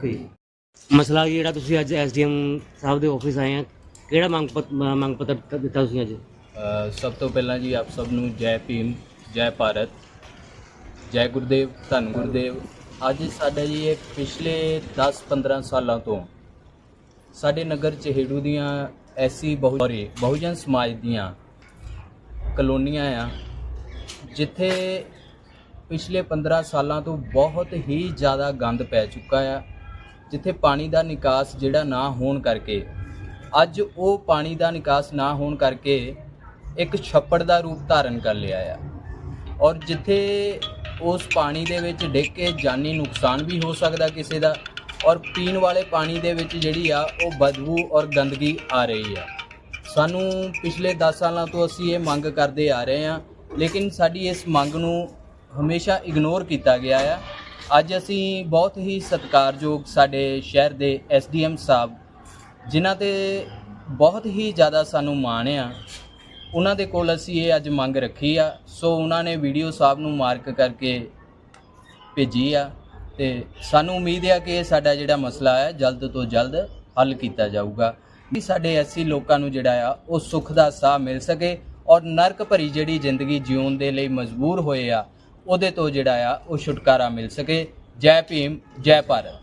Okay ਮਸਲਾ ਜੀ ਜਿਹੜਾ ਤੁਸੀਂ ਅੱਜ ਐਸਡੀਐਮ ਸਾਹਿਬ ਦੇ ਆਫਿਸ ਆਏ ਆ? ਕਿਹੜਾ ਮੰਗ ਪੱਤ- ਮ- ਮੰਗ ਪੱਤਰ ਦਿੱਤਾ ਤੁਸੀਂ ਅੱਜ? ਸਭ ਤੋਂ ਪਹਿਲਾਂ ਜੀ ਆਪ ਸਭ ਨੂੰ ਜੈ ਭੀਮ ਜੈ ਭਾਰਤ ਜੈ ਗੁਰਦੇਵ ਧੰਨ ਗੁਰਦੇਵ। ਅੱਜ ਸਾਡਾ ਜੀ ਇਹ ਪਿਛਲੇ 10-15 ਸਾਲਾਂ ਤੋਂ ਸਾਡੇ ਨਗਰ ਚਹੇੜੂ ਦੀਆਂ ਐਸੀ ਬਹੁਰੀ ਬਹੁਜਨ ਸਮਾਜ ਦੀਆਂ ਕਲੋਨੀਆਂ ਆ ਜਿੱਥੇ ਪਿਛਲੇ 15 ਸਾਲਾਂ ਤੋਂ ਬਹੁਤ ਹੀ ਜ਼ਿਆਦਾ ਗੰਦ ਪੈ ਚੁੱਕਾ ਆ। ਜਿੱਥੇ ਪਾਣੀ ਦਾ ਨਿਕਾਸ ਜਿਹੜਾ ਨਾ ਹੋਣ ਕਰਕੇ, ਅੱਜ ਉਹ ਪਾਣੀ ਦਾ ਨਿਕਾਸ ਨਾ ਹੋਣ ਕਰਕੇ ਇੱਕ ਛੱਪੜ ਦਾ ਰੂਪ ਧਾਰਨ ਕਰ ਲਿਆ ਆ। ਔਰ ਜਿੱਥੇ ਉਸ ਪਾਣੀ ਦੇ ਵਿੱਚ ਡਿੱਗ ਕੇ ਜਾਨੀ ਨੁਕਸਾਨ ਵੀ ਹੋ ਸਕਦਾ ਕਿਸੇ ਦਾ, ਔਰ ਪੀਣ ਵਾਲੇ ਪਾਣੀ ਦੇ ਵਿੱਚ ਜਿਹੜੀ ਆ, ਉਹ ਬਦਬੂ ਔਰ ਗੰਦਗੀ ਆ ਰਹੀ ਆ। ਸਾਨੂੰ ਪਿਛਲੇ 10 ਸਾਲਾਂ ਤੋਂ ਅਸੀਂ ਇਹ ਮੰਗ ਕਰਦੇ ਆ ਰਹੇ ਹਾਂ ਲੇਕਿਨ ਸਾਡੀ ਇਸ ਮੰਗ ਨੂੰ ਹਮੇਸ਼ਾ ਇਗਨੋਰ ਕੀਤਾ ਗਿਆ ਆ। ਅੱਜ ਅਸੀਂ ਬਹੁਤ ਹੀ ਸਤਿਕਾਰਯੋਗ ਸਾਡੇ ਸ਼ਹਿਰ ਦੇ ਐਸਡੀਐਮ ਸਾਹਿਬ, ਜਿਨ੍ਹਾਂ ਤੇ ਬਹੁਤ ਹੀ ਜ਼ਿਆਦਾ ਸਾਨੂੰ ਮਾਣ ਆ। ਉਹਨਾਂ ਦੇ ਕੋਲ ਅਸੀਂ ਇਹ ਅੱਜ ਮੰਗ ਰੱਖੀ ਆ। ਸੋ ਉਹਨਾਂ ਨੇ ਵੀਡੀਓ ਸਾਹਿਬ ਨੂੰ ਮਾਰਕ ਕਰਕੇ ਭੇਜੀ ਆ ਤੇ ਸਾਨੂੰ ਉਮੀਦ ਆ ਕਿ ਇਹ ਸਾਡਾ ਜਿਹੜਾ ਮਸਲਾ ਹੈ, ਜਲਦ ਤੋਂ ਜਲਦ ਹੱਲ ਕੀਤਾ ਜਾਊਗਾ। ਵੀ ਸਾਡੇ ਐਸੀ ਲੋਕਾਂ ਨੂੰ ਜਿਹੜਾ ਆ, ਉਹ ਸੁੱਖ ਦਾ ਸਾਹ ਮਿਲ ਸਕੇ ਔਰ ਨਰਕ ਭਰੀ ਜਿਹੜੀ ਜ਼ਿੰਦਗੀ ਜਿਉਣ ਦੇ ਲਈ ਮਜਬੂਰ ਹੋਏ ਆ ਉਹਦੇ ਤੋਂ ਜਿਹੜਾ ਆ ਉਹ ਛੁਟਕਾਰਾ ਮਿਲ ਸਕੇ। ਜੈ ਭੀਮ ਜੈ ਭਾਰਤ।